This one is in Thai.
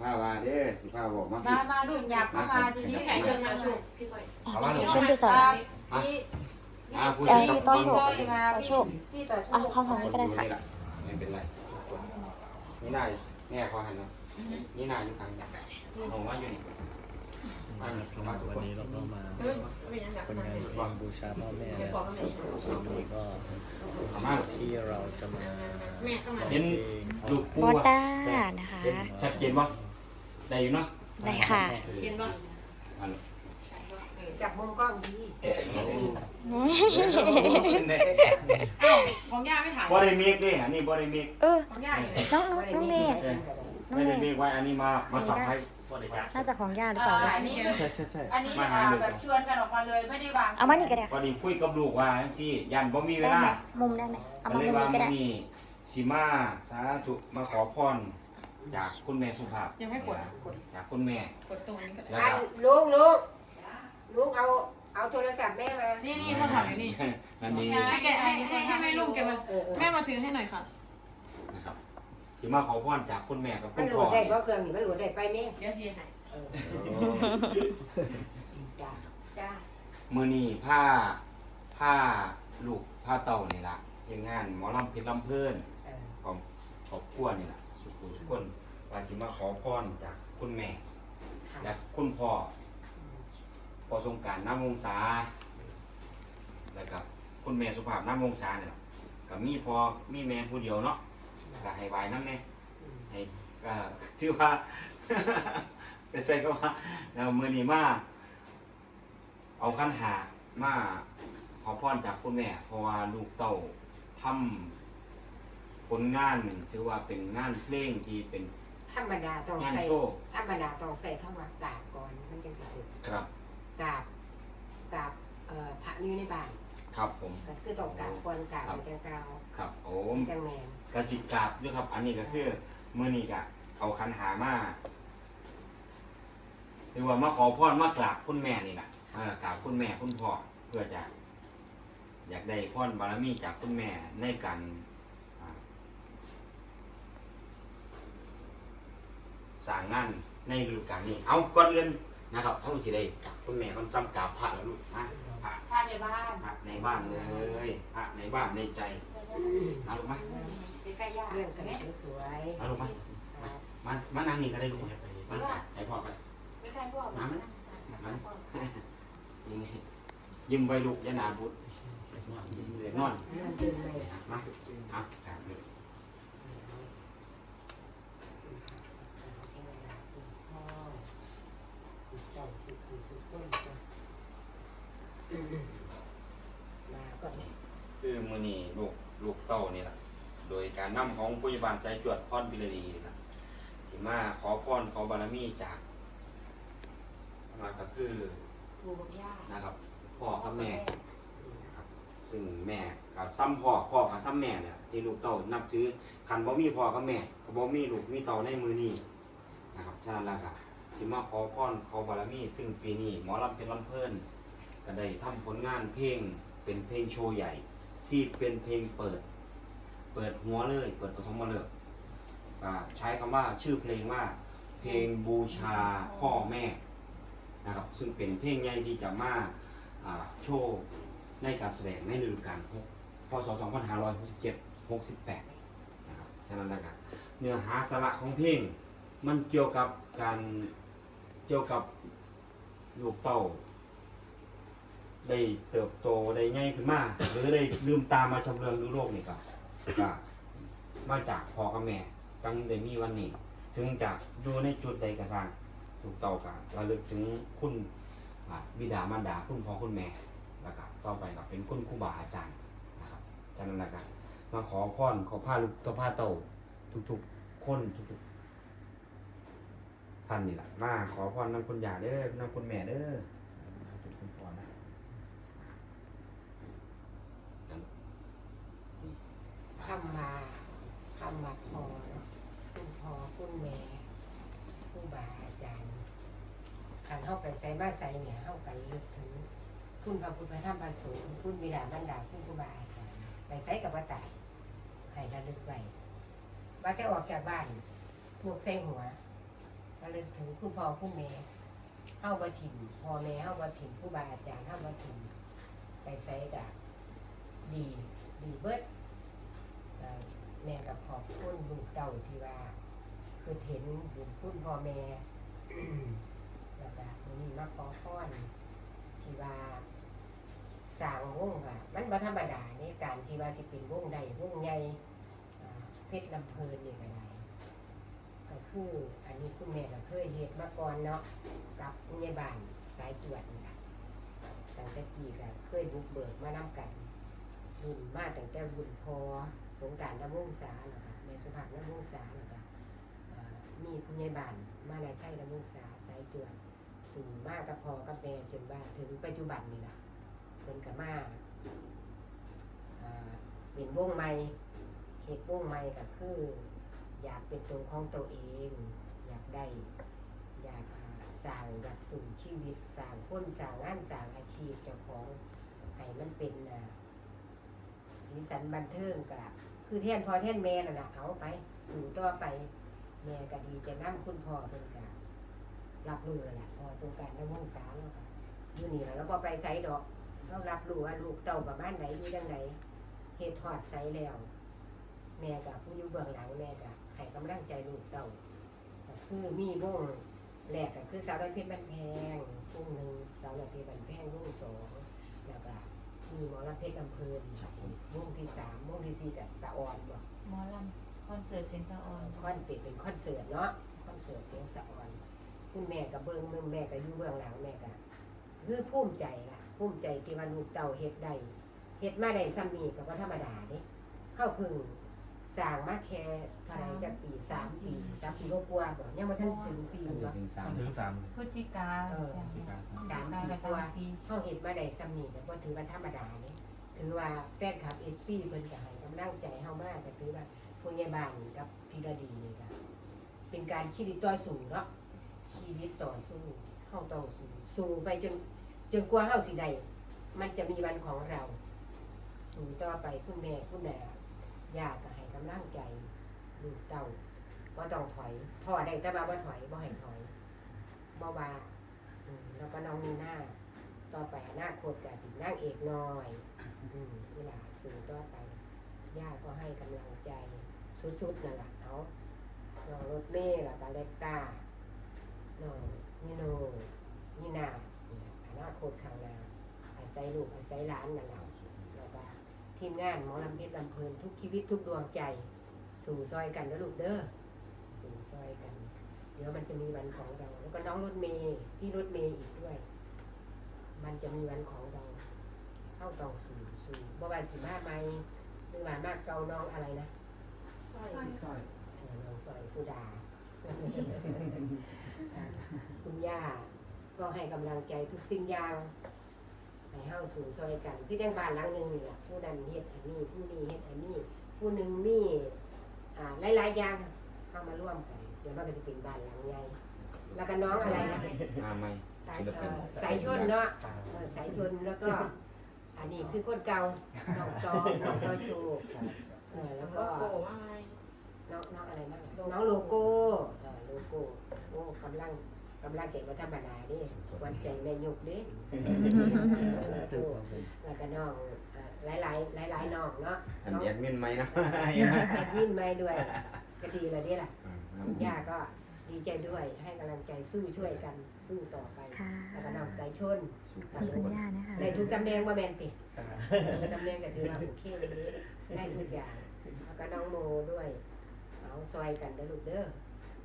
ผ้าวาเด้อสิผ้าบอกมามามาลูกหยับเข้ามาทีนี้พี่ไก่เชิญมาชุบพี่สวยเอามาลูกเชิญไปสอนพี่อ่าพูดเอ่อกับต่อพี่โชสคร้อยมาต่อพี่โชคพี่ต่อโชเอาคเข้าห้องนี้ก็ได้ค่ะไม่เป็นไรนี่นายแม่เขาหันเนาะนี่นายอยู่ทางนี้ผมว่าอยู่นี่มาอยู่มาทุกวันคนนี้เราก็มาเฮ้ยไม่ยังดับเป็นนั่งงานเลยเพลงบูชาพ่อแม่ไม่นะบอกก็ไม่ซึ่งนี้ก็เอามาที่เราจะมาแม่เข้ามาเห็นลูกปูบออะต้านะคะเห็นชัดเจนปะ ได้อยู่เนาะได้ค่ะเห็นป่ะอันจับมุมกล้องดีของย่าไม่ถ่ายบ่ได้เมกเด้อันนี้บ่ได้เมกเออ ของย่าอยู่น้องน้องน้องเมย์ไม่ได้เมกไว้อันนี้มามาสับให้น่าจะของย่าหรือเปล่าอันนี้ใช่ใช่ใช่อันนี้อ่าแบบชวนกันออกมาเลยไม่ได้วางเอามานี่ก็ได้พอดีคุยกับลูกว่าจังซี่ยันบ่มีเวได้ลาไหมมุมได้ไหมเอาก็มาเลมุยมว่านี้ก็มื้ได้อนี้สิมาสาธุมาขอพร จากคุณแม่สุภาพยังไม่กดกด จากคุณแม่ กดตรงนี้ก็ได้แล้วอันก็ลุงลุงลุงเอาเอาโทรศัพท์แม่มา นี่นี่เขาถ่ายอยู่นี่อันนี้ให้แกให้ให้ให้แม่ลุงแกมาเออเออแม่มาถือให้หน่อยค่ะ นะครับสิมาขอพรจากคุณแม่กับมัคุนณโหลพ่อดได้เพราะเครื่องนี่มันโหลดได้ไปแม่เดี๋ยวทีให้เออโอ้จ้าจ้ามื้อนี้ผ้าผ้าลูกผ้าเต่านี่ล่ะทีมงานหมอลำเพชรลำเพิ่นเออของครอบครัวนี่ล่ะสุ ขุสุคนว่าสิมาขอพรจากคุณแม่ และคุณพ่อพอสงการน้ำวงศาแล้วกับคุณแม่สุภาพน้ำวงศาเนี่ยล่ะก็มีพอมีแม่ผู้เดียวเนาะก็ให้ไหวน้ำเนี่ยอืมให้ก็ชื่อว่าไปใส่ก็ว่าเรามือนี้มาเอาขั้นหามาขอพรจากคุณแม่เพราะว่าลูกเต้าทำ ผลงานถือว่าเป็นงานเพลงที่เป็นธรรมดาต้องงานใส่โชว์ธรรมดาต้องใส่เข้ามากราบก่อนมันจะถึงครับ กราบกราบเอ่อพระนี่ในบ้านครับผม ก็คือต้องกราบก่อนกราบในจังเกาครับโอ้จังแมนกสิกราบด้วยครับ อันนี้ก็คือมื่อนี้ก็เอาคันหามาถือว่ามาขอพรมากราบคุณแม่นี่แหละเออกราบคุณแม่คุณพ่อเพื่อจะ อยากได้พรบารมีจากคุณแม่ในการอ่าส ร้างงานในฤดูกาลนี้ เอาก่อนอื่นนะครับเอาสิได้กราบคุณแม่คนซ้ำกราบพระแล้วลูกนะพระพาในบ้านพระในบ้านเลยพระในบ้านในใจมาลูกมาไปใกล้ย่าเรื่องกันสวยมาลูกมาๆครับมามานั่งนี่ก็ได้ลูกมาไอพ่อไปไม่ใกล้พ่อมายิ้มยิ้มไว้ลูกอยาหนาบุตรยิ้มเลยนอนมันเป็นเลยมาเอากราบเลย เทวดาคุณพ่อคุณเจ้าสุขุสุขคนจ้ะ อืมมาก่อนคือมือนี่ลูกลูกเต้านี่แหละโดยการนำของพยาบาลสายจวดพรพิรดีนะสิมาขอพรขอบารมีจากมาก็คือปู่กับย่านะครับพ่อกับแม่นะครับซึ่งแม่กับซ้ำพ่อพ่อกับซ้ำแม่เนี่ยที่ลูกเต้านับถือขันบ่มีพ่อกับแม่ก็บ่มีลูกมีเต้าในมือนี้นะครับฉะนั้นแล้วก็สิมาขอพรขอบารมีซึ่งปีนี้หมอลำเป็นลำเพิ่น ก็ได้ทำผลงานเพลงเป็นเพลงโชว์ใหญ่ ที่เป็นเพลงเปิด เปิดหัวเลย เปิดปฐมฤกษ์อ่าใช้คำว่าชื่อเพลงว่าเพลงบูชาพ่อแม่นะครับซึ่งเป็นเพลงใหญ่ที่จะมาอ่าโชว์ในการแสดงในฤดูกาลพศ 2567 68นะครับฉะนั้นแล้วกันเนื้อหาสาระของเพลงมันเกี่ยวกับการเกี่ยวกับลูกเต้า ได้เติบโตได้ใหญ่ขึ้นมาหรือได้ลืมตามาชำเลืองดูโลกนี่ก็ก็มาจากพ่อกับแม่จังได้มีวันนี้ ถึงจะอยู่ในจุดใดก็สร้างถูกเต่ากันระลึกถึงคุณอ่าบิดามารดาคุณพ่อคุณแม่แล้วก็ต่อไปก็เป็นคุณครูบาอาจารย์นะครับฉะนั้นแล้วก็มาขอพรขอผ้าลูกตัวผ้าเต่าทุกๆคนทุกๆท่านนี่แหละมาขอพรนำคุณยาเด้อนำคุณแม่เด้อทุกคุณพ่อนะ คำมาคำมาพอเนาะคุณพ่อคุณแม่ผู้บาอาจารย์ การเข้าไปใส่มาใส่เนี่ยเข้ากันลึกถึงคุณพระพุทธพระธรรมพระสงฆ์คุณบิดามารดาคุณครูบาอาจารย์ไปใส่กับว่าตายให้ระลึกไว้ว่าแต่ออกจากบ้านลูกใส่หัวระลึกถึงคุณพ่อคุณแม่เฮาบ่ถิ่มพ่อแม่เฮาบ่ถิ่มครูบาอาจารย์เฮาบ่ถิ่มไปไสก็ดีดีเบิดก็แม่กับขอบคุณลูกเต้าที่ว่า คือเห็นบุญคุณพ่อแม่ แล้วก็มื้อนี้มาขอพรที่ว่าสร้างวงค่ะ มันบ่ธรรมดาในการที่ว่าสิเป็นวงใดวงใหญ่อ่าเพชรลำเพลินนี่ก็ได้ก็คืออันนี้คุณแม่ก็เคยเฮ็ดมาก่อนเนาะกับผู้ใหญ่บ้านสายตรวจนี่ล่ะตั้งแต่กี้ก็เคยบุกเบิกมานํกันรุ่นมาตั้งแต่รุ่นพอสงกรารน้ำวงศาแล้วก็แม่สุภาพน้ำวงศาแล้วก็เอ่อมีผู้ใหญ่บ้านมาในใช่น้ำวงศาสายตรวจ สู่มากกับพอกับแม่จนว่าถึงปัจจุบันนี่ล่ะเพิ่นก็มาเอ่อเป็นวงใหม่เหตุวงใหม่ก็คือ อยากเป็นตัวของตัวเอง อยากได้ อยากสร้างอยากสู่ชีวิตสร้างคนสร้างงานสร้างอาชีพเจ้าของให้มันเป็นสีสันบันเทิงกับคือแท่นพอแท่นแม่น่ะนะเอาไป สู่ต่อไปแม่ก็ดีจะนั่งคุณพ่อเพิ่นกะ รับรู้แล้วล่ะพอสงกรารน้ำวงศาแล้วก็อยู่นี่แล้วเราก็ไปไสดอกเรารับรู้ว่าลูกเต่าประมาณไหนอยู่จังไหนเฮ็ดทอดไสแล้ว แม่กับผู้อยู่เบื้องหลังแม่ก็ให้กำลังใจลูกเต่าก็คือมีวงแรกก็คือสาวน้อยเพชรบ้านแพงวงหนึ่งสาวน้อยเพชรบ้านแพงวงสองแล้วก็มีหมอลำเพชรลำเพลินครับผมวงที่สามวงที่สี่กับสะออนบ่หมอลำคอนเสิร์ตเสียงสะออนคอนเป็นเป็นคอนเสิร์ตเนาะคอนเสิร์ตเสียงสะออน คุณแม่กับเบิ้งมึงแม่ก็อยู่เบื้องหลังแม่ก็คือภูมิใจล่ะภูมิใจที่ว่าลูกเต่าเฮ็ดได้เฮ็ดมาได้ซ้ำนี้ก็บ่ธรรมดาเด้เข้าเพึ่งสร้างมาแค่เท่าไหร่จักปีสามปีสามปีกว่าๆบ่ยังบ่ทันถึงสี่ถึงเนาะ ถึงสามถึงสามพฤศจิกาเอออย่างเงี้ยสามปีกับกสาว่ามปีเฮาเฮ็ดมาได้ซ้ำนี้ก็บ่ถือว่าธรรมดาเด้ถือว่าแฟนคลับ FC เพิ่นก็ให้กำลังใจเฮามากก็ถือว่าผู้ใหญ่บ้านกับพี่ระดีนี่ก็เป็นการชีวิตต่อสู้เนาะ ชีวิตต่อสู้เฮาต้อสู้สู้ไปจนจนกว่าเฮาสิได้มันจะมีวันของเรา สู้ต่อไปคุณแม่คุณแม่ยาก็ให้กำลังใจลูกเต้าบ่ต้องถอยท้อได้แต่ว่าบ่ถอยบ่ให้ถอยบ่ว่าแล้วก็น้องมีหน้า ต่อไปอนาคตก็สินางเอกน้อยเวลาสู้ต่อไปย่าก็ให้กำลังใจสุดๆนั่นแหละเอาน้องรถเมล์แล้วก็เล็กตา น้องนี่โนนี่นาเนี่ยอนาคตข้างหน้าอาศัยลูกอาศัยหลานนั่นแหละแล้วก็ทีมงานหมอลำเพชรลำเพลินทุกชีวิตทุกดวงใจ สู่ซอยกันนะลูกเด้อสู่ซอยกัน เดี๋ยวมันจะมีวันของเรา แล้วก็น้องรถเมย์พี่รถเมย์อีกด้วย มันจะมีวันของเราเข้าต้องสู่สู่บ่ว่าสิมาไหมหรือว่ามากเกาน้องอะไรนะสร้อยเออน้องซอยสุดา คุณย่าก็ให้กำลังใจทุกสิ่งอย่างให้เฮาสู่ซอยกัน คือจังบ้านหลังหนึงนี่ล่ะผู้นั้นเฮ็ดอันนี้ ผู้นี้เฮ็ดอันนี้ ผู้หนึงมีอ่าหลายๆอย่างเข้ามาร่วมกัน เดี๋ยวมันก็จะเป็นบ้านหลังใหญ่แล้วก็น้องอะไรนะมาไหมสายศิลปินสายชนเนาะเออสายชนแล้วก็ อันนี้คือคนเก่าน้องตองน้องตอโชว์เออแล้วก็ โก้ว่าไง น้องน้องอะไรบ้างน้องโลโก้เออโลโก้โอ้กำลังกำลังเก่งกว่าธรรมดาเดิวันใจแม่ยุกเดิแล้วก็น้องเอ่อหลายหลายหลายหลายๆน้องเนาะอันน้องแอดมินไหมนะแอดมินมาด้วยก็ดีเลยนี่แหละย่าก็ดีใจด้วยให้กำลังใจสู้ช่วยกันสู้ต่อไป ค่ะแล้วก็น้องสายชนขอบคุณย่านะคะได้ทุกตำแหน่งว่าแมนติตำแหน่งก็ถือว่าโอเคเลยได้ทุกอย่าง แล้วก็น้องโมด้วย เอาซอยกันเด้อลูกเด้อ